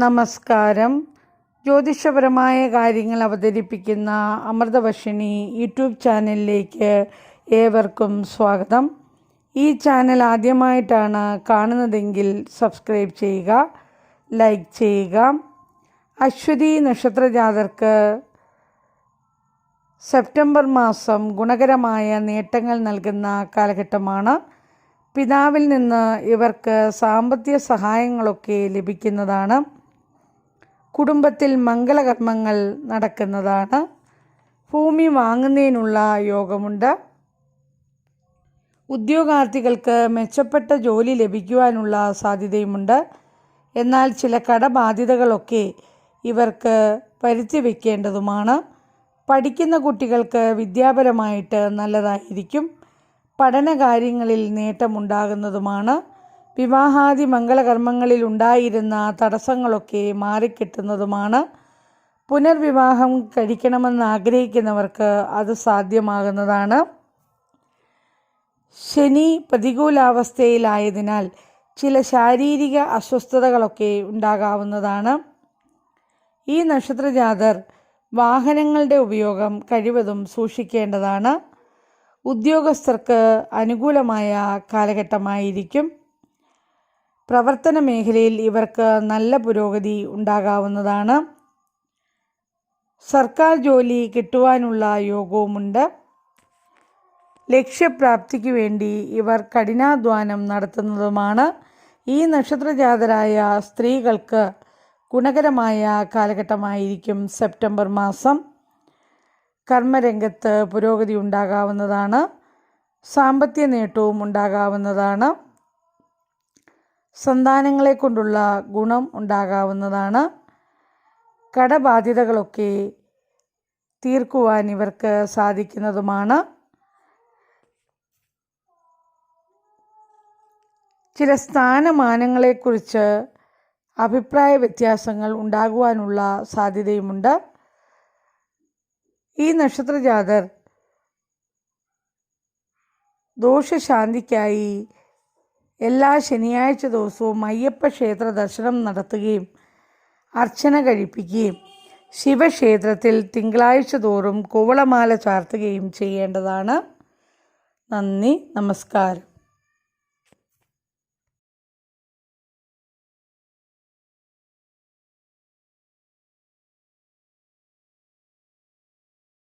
നമസ്കാരം. ജ്യോതിഷപരമായ കാര്യങ്ങൾ അവതരിപ്പിക്കുന്ന അമൃതവർഷിണി യൂട്യൂബ് ചാനലിലേക്ക് ഏവർക്കും സ്വാഗതം. ഈ ചാനൽ ആദ്യമായിട്ടാണ് കാണുന്നതെങ്കിൽ സബ്സ്ക്രൈബ് ചെയ്യുക ലൈക്ക് ചെയ്യുക. അശ്വതി നക്ഷത്ര ജാതർക്ക് സെപ്റ്റംബർ മാസം ഗുണകരമായ നേട്ടങ്ങൾ നൽകുന്ന കാലഘട്ടമാണ്. പിതാവിൽ നിന്ന് ഇവർക്ക് സാമ്പത്തിക സഹായങ്ങളൊക്കെ ലഭിക്കുന്നതാണ്. കുടുംബത്തിൽ മംഗളകർമ്മങ്ങൾ നടക്കുന്നതാണ്. ഭൂമി വാങ്ങുന്നതിനുള്ള യോഗമുണ്ട്. ഉദ്യോഗാർത്ഥികൾക്ക് മെച്ചപ്പെട്ട ജോലി ലഭിക്കുവാനുള്ള സാധ്യതയുമുണ്ട്. എന്നാൽ ചില കടബാധ്യതകളൊക്കെ ഇവർക്ക് വരുത്തി വയ്ക്കേണ്ടതുമാണ് പഠിക്കുന്ന കുട്ടികൾക്ക് വിദ്യാപരമായിട്ട് നല്ലതായിരിക്കും. പഠനകാര്യങ്ങളിൽ നേട്ടമുണ്ടാകുന്നതുമാണ്. വിവാഹാദി മംഗളകർമ്മങ്ങളിൽ ഉണ്ടായിരുന്ന തടസ്സങ്ങളൊക്കെ മാറിക്കിട്ടുന്നതുമാണ്. പുനർവിവാഹം കഴിക്കണമെന്ന് ആഗ്രഹിക്കുന്നവർക്ക് അത് സാധ്യമാകുന്നതാണ്. ശനി പ്രതികൂലാവസ്ഥയിലായതിനാൽ ചില ശാരീരിക അസ്വസ്ഥതകളൊക്കെ ഉണ്ടാകാവുന്നതാണ്. ഈ നക്ഷത്രജാതർ വാഹനങ്ങളുടെ ഉപയോഗം കഴിവതും സൂക്ഷിക്കേണ്ടതാണ്. ഉദ്യോഗസ്ഥർക്ക് അനുകൂലമായ കാലഘട്ടമായിരിക്കും. പ്രവർത്തന മേഖലയിൽ ഇവർക്ക് നല്ല പുരോഗതി ഉണ്ടാകാവുന്നതാണ്. സർക്കാർ ജോലി കിട്ടുവാനുള്ള യോഗവുമുണ്ട്. ലക്ഷ്യപ്രാപ്തിക്ക് വേണ്ടി ഇവർ കഠിനാധ്വാനം നടത്തുന്നതുമാണ്. ഈ നക്ഷത്രജാതരായ സ്ത്രീകൾക്ക് ഗുണകരമായ കാലഘട്ടമായിരിക്കും സെപ്റ്റംബർ മാസം. കർമ്മരംഗത്ത് പുരോഗതി ഉണ്ടാകാവുന്നതാണ്. സാമ്പത്തിക നേട്ടവും ഉണ്ടാകാവുന്നതാണ്. സന്താനങ്ങളെ കൊണ്ടുള്ള ഗുണം ഉണ്ടാകാവുന്നതാണ്. കടബാധ്യതകളൊക്കെ തീർക്കുവാൻ ഇവർക്ക് സാധിക്കുന്നതുമാണ്. ചില സ്ഥാനമാനങ്ങളെക്കുറിച്ച് അഭിപ്രായ വ്യത്യാസങ്ങൾ ഉണ്ടാകുവാനുള്ള സാധ്യതയുമുണ്ട്. ഈ നക്ഷത്രജാതർ ദോഷശാന്തിക്കായി എല്ലാ ശനിയാഴ്ച ദിവസവും അയ്യപ്പ ക്ഷേത്ര ദർശനം നടത്തുകയും അർച്ചന കഴിപ്പിക്കുകയും ശിവക്ഷേത്രത്തിൽ തിങ്കളാഴ്ച തോറും കോവളമാല ചാർത്തുകയും ചെയ്യേണ്ടതാണ്. നന്ദി നമസ്കാരം.